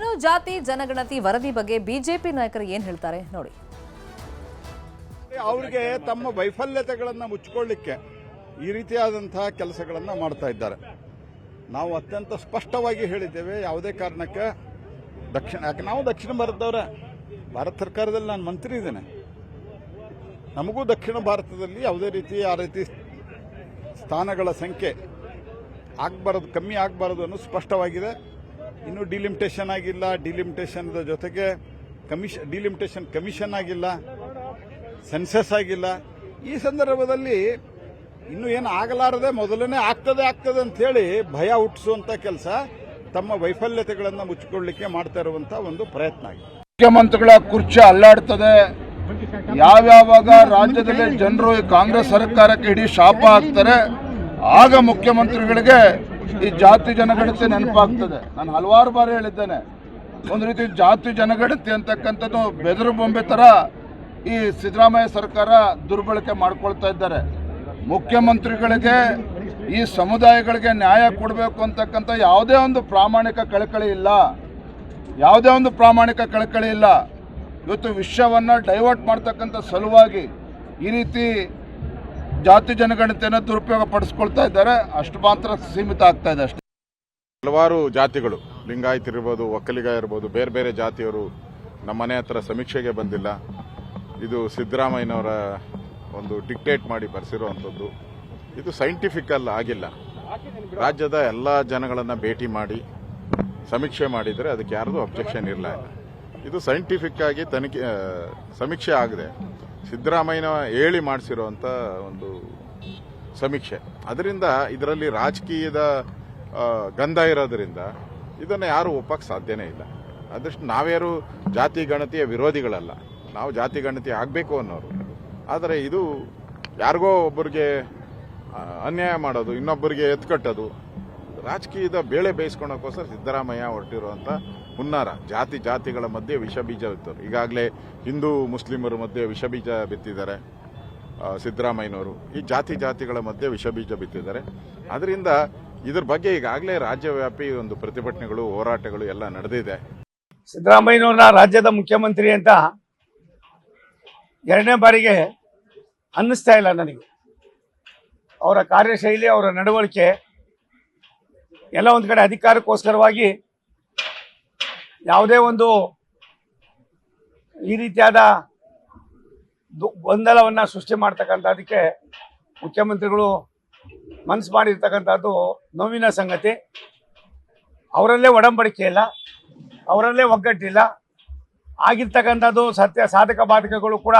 ಇನ್ನು ಜಾತಿ, ಜನಗಣತಿ, ವರದಿ ಬಗ್ಗೆ ಬಿಜೆಪಿ ನಾಯಕರು ಏನ್ ಹೇಳ್ತಾರೆ ನೋಡಿ. ಅವರಿಗೆ ತಮ್ಮ ವೈಫಲ್ಯತೆಗಳನ್ನು ಮುಚ್ಚಿಕೊಳ್ಳಿಕ್ಕೆ ಈ ರೀತಿಯಾದಂತಹ ಕೆಲಸಗಳನ್ನು ಮಾಡ್ತಾ ಇದ್ದಾರೆ. ನಾವು ಅತ್ಯಂತ ಸ್ಪಷ್ಟವಾಗಿ ಹೇಳಿದ್ದೇವೆ ಯಾವುದೇ ಕಾರಣಕ್ಕೆ ದಕ್ಷಿಣ, ಯಾಕೆ ನಾವು ದಕ್ಷಿಣ ಭಾರತದವರ. ಭಾರತ ಸರ್ಕಾರದಲ್ಲಿ ನಾನು ಮಂತ್ರಿ ಇದ್ದೇನೆ. ನಮಗೂ ದಕ್ಷಿಣ ಭಾರತದಲ್ಲಿ ಯಾವುದೇ ರೀತಿ ಆ ರೀತಿ ಸ್ಥಾನಗಳ ಸಂಖ್ಯೆ ಆಗಬಾರದು, ಕಮ್ಮಿ ಆಗಬಾರದು ಅನ್ನೋದು ಸ್ಪಷ್ಟವಾಗಿದೆ. ಇನ್ನೂ ಡಿಲಿಮಿಟೇಷನ್ ಆಗಿಲ್ಲ. ಡಿಲಿಮಿಟೇಷನ್ ಜೊತೆಗೆ ಕಮಿಷನ್ ಡಿಲಿಮಿಟೇಷನ್ ಕಮಿಷನ್ ಆಗಿಲ್ಲ. ಸೆನ್ಸಸ್ ಆಗಿಲ್ಲ. ಈ ಸಂದರ್ಭದಲ್ಲಿ ಇನ್ನು ಏನು ಆಗಲಾರದೆ ಮೊದಲನೇ ಆಗ್ತದೆ ಆಗ್ತದೆ ಅಂತ ಹೇಳಿ ಭಯ ಹುಟ್ಟಿಸುವಂತ ಕೆಲಸ ತಮ್ಮ ವೈಫಲ್ಯತೆಗಳನ್ನು ಮುಚ್ಚಿಕೊಳ್ಳಿಕ್ಕೆ ಮಾಡ್ತಾ ಇರುವಂತ ಒಂದು ಪ್ರಯತ್ನ ಆಗಿದೆ. ಮುಖ್ಯಮಂತ್ರಿಗಳ ಕುರ್ಚಿ ಅಲ್ಲಾಡ್ತದೆ. ಯಾವ್ಯಾವಾಗ ರಾಜ್ಯದಲ್ಲಿ ಜನರು ಕಾಂಗ್ರೆಸ್ ಸರ್ಕಾರಕ್ಕೆ ಇಡೀ ಶಾಪ ಹಾಕ್ತಾರೆ, ಆಗ ಮುಖ್ಯಮಂತ್ರಿಗಳಿಗೆ ಈ ಜಾತಿ ಜನಗಣತಿ ನೆನಪಾಗ್ತದೆ. ನಾನು ಹಲವಾರು ಬಾರಿ ಹೇಳಿದ್ದೇನೆ. ಒಂದು ರೀತಿ ಜಾತಿ ಜನಗಣತಿ ಅಂತಕ್ಕಂಥದ್ದು ಬೆದರು ಬೊಂಬೆ ತರ ಈ ಸಿದ್ದರಾಮಯ್ಯ ಸರ್ಕಾರ ದುರ್ಬಳಕೆ ಮಾಡ್ಕೊಳ್ತಾ ಇದ್ದಾರೆ. ಮುಖ್ಯಮಂತ್ರಿಗಳಿಗೆ, ಈ ಸಮುದಾಯಗಳಿಗೆ ನ್ಯಾಯ ಕೊಡಬೇಕು ಅಂತಕ್ಕಂಥ ಯಾವುದೇ ಒಂದು ಪ್ರಾಮಾಣಿಕ ಕಳಕಳಿ ಇಲ್ಲ. ಯಾವುದೇ ಒಂದು ಪ್ರಾಮಾಣಿಕ ಕಳಕಳಿ ಇಲ್ಲ. ಇವತ್ತು ವಿಷಯವನ್ನು ಡೈವರ್ಟ್ ಮಾಡ್ತಕ್ಕಂಥ ಸಲುವಾಗಿ ಈ ರೀತಿ ಜಾತಿ ಜನಗಣತಿಯನ್ನು ದುರುಪಯೋಗ ಪಡಿಸ್ಕೊಳ್ತಾ ಇದ್ದಾರೆ, ಅಷ್ಟು ಮಾತ್ರ ಸೀಮಿತ ಆಗ್ತಾ ಇದೆ ಅಷ್ಟೇ. ಹಲವಾರು ಜಾತಿಗಳು, ಲಿಂಗಾಯತ್ ಇರ್ಬೋದು, ಒಕ್ಕಲಿಗ ಇರ್ಬೋದು, ಬೇರೆ ಬೇರೆ ಜಾತಿಯವರು ನಮ್ಮ ಮನೆ ಹತ್ರ ಸಮೀಕ್ಷೆಗೆ ಬಂದಿಲ್ಲ. ಇದು ಸಿದ್ದರಾಮಯ್ಯನವರ ಒಂದು ಡಿಕ್ಟೇಟ್ ಮಾಡಿ ಬರೆಸಿರುವಂಥದ್ದು. ಇದು ಸೈಂಟಿಫಿಕಲ್ ಆಗಿಲ್ಲ. ರಾಜ್ಯದ ಎಲ್ಲ ಜನಗಳನ್ನು ಭೇಟಿ ಮಾಡಿ ಸಮೀಕ್ಷೆ ಮಾಡಿದರೆ ಅದಕ್ಕೆ ಯಾರದೂ ಅಬ್ಜೆಕ್ಷನ್ ಇರಲ್ಲ ಇದು ಸೈಂಟಿಫಿಕ್ ಆಗಿ ತನಿಖೆ ಸಮೀಕ್ಷೆ ಆಗಿದೆ. ಸಿದ್ದರಾಮಯ್ಯನ ಹೇಳಿ ಮಾಡಿಸಿರುವಂಥ ಒಂದು ಸಮೀಕ್ಷೆ. ಅದರಿಂದ ಇದರಲ್ಲಿ ರಾಜಕೀಯದ ಗಂಧ ಇರೋದರಿಂದ ಇದನ್ನು ಯಾರು ಒಪ್ಪಕ್ಕೆ ಸಾಧ್ಯನೇ ಇಲ್ಲ. ಅದಷ್ಟು ನಾವ್ಯಾರು ಜಾತಿ ಗಣತಿಯ ವಿರೋಧಿಗಳಲ್ಲ, ನಾವು ಜಾತಿ ಗಣತಿ ಆಗಬೇಕು ಅನ್ನೋರು. ಆದರೆ ಇದು ಯಾರಿಗೋ ಒಬ್ಬರಿಗೆ ಅನ್ಯಾಯ ಮಾಡೋದು ಇನ್ನೊಬ್ಬರಿಗೆ ಎತ್ಕಟ್ಟೋದು ರಾಜಕೀಯದ ಬೇಳೆ ಬೇಯಿಸ್ಕೊಳಕ್ಕೋಸ್ಕರ ಸಿದ್ದರಾಮಯ್ಯ ಹೊರಟಿರುವಂಥ ಹುನ್ನಾರ, ಜಾತಿ ಜಾತಿಗಳ ಮಧ್ಯೆ ವಿಷ ಬೀಜ ಬಿತ್ತರು. ಈಗಾಗಲೇ ಹಿಂದೂ ಮುಸ್ಲಿಮರ ಮಧ್ಯೆ ವಿಷ ಬೀಜ ಬಿತ್ತಿದ್ದಾರೆ ಸಿದ್ದರಾಮಯ್ಯನವರು. ಈ ಜಾತಿ ಜಾತಿಗಳ ಮಧ್ಯೆ ವಿಷ ಬೀಜ ಬಿತ್ತಿದ್ದಾರೆ. ಅದರಿಂದ ಇದ್ರ ಬಗ್ಗೆ ಈಗಾಗಲೇ ರಾಜ್ಯವ್ಯಾಪಿ ಒಂದು ಪ್ರತಿಭಟನೆಗಳು, ಹೋರಾಟಗಳು ಎಲ್ಲ ನಡೆದಿದೆ. ಸಿದ್ದರಾಮಯ್ಯನವ್ರನ್ನ ರಾಜ್ಯದ ಮುಖ್ಯಮಂತ್ರಿ ಅಂತ ಎರಡನೇ ಬಾರಿಗೆ ಅನ್ನಿಸ್ತಾ ಇಲ್ಲ ನನಗೆ. ಅವರ ಕಾರ್ಯಶೈಲಿ, ಅವರ ನಡವಳಿಕೆ ಎಲ್ಲ ಒಂದು ಕಡೆ ಅಧಿಕಾರಕ್ಕೋಸ್ಕರವಾಗಿ ಯಾವುದೇ ಒಂದು ಈ ರೀತಿಯಾದ ಗೊಂದಲವನ್ನು ಸೃಷ್ಟಿ ಮಾಡ್ತಕ್ಕಂಥದ್ದಕ್ಕೆ ಮುಖ್ಯಮಂತ್ರಿಗಳು ಮನಸ್ಸು ಮಾಡಿರ್ತಕ್ಕಂಥದ್ದು ನೋವಿನ ಸಂಗತಿ. ಅವರಲ್ಲೇ ಒಡಂಬಡಿಕೆ ಇಲ್ಲ, ಅವರಲ್ಲೇ ಒಗ್ಗಟ್ಟಿಲ್ಲ. ಆಗಿರ್ತಕ್ಕಂಥದ್ದು ಸತ್ಯ ಸಾಧಕ ಬಾಧಕಗಳು ಕೂಡ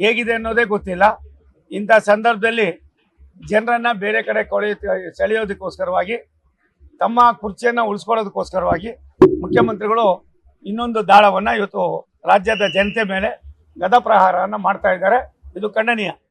ಹೇಗಿದೆ ಅನ್ನೋದೇ ಗೊತ್ತಿಲ್ಲ. ಇಂಥ ಸಂದರ್ಭದಲ್ಲಿ ಜನರನ್ನು ಬೇರೆ ಕಡೆ ಕೊಳೆಯ ಸೆಳೆಯೋದಕ್ಕೋಸ್ಕರವಾಗಿ, ತಮ್ಮ ಕುರ್ಚಿಯನ್ನು ಉಳಿಸ್ಕೊಳ್ಳೋದಕ್ಕೋಸ್ಕರವಾಗಿ ಮುಖ್ಯಮಂತ್ರಿಗಳು ಇನ್ನೊಂದು ದಾಳವನ್ನು ಇವತ್ತು ರಾಜ್ಯದ ಜನತೆ ಮೇಲೆ ಗದಪ್ರಹಾರವನ್ನು ಮಾಡ್ತಾ ಇದ್ದಾರೆ. ಇದು ಖಂಡನೀಯ.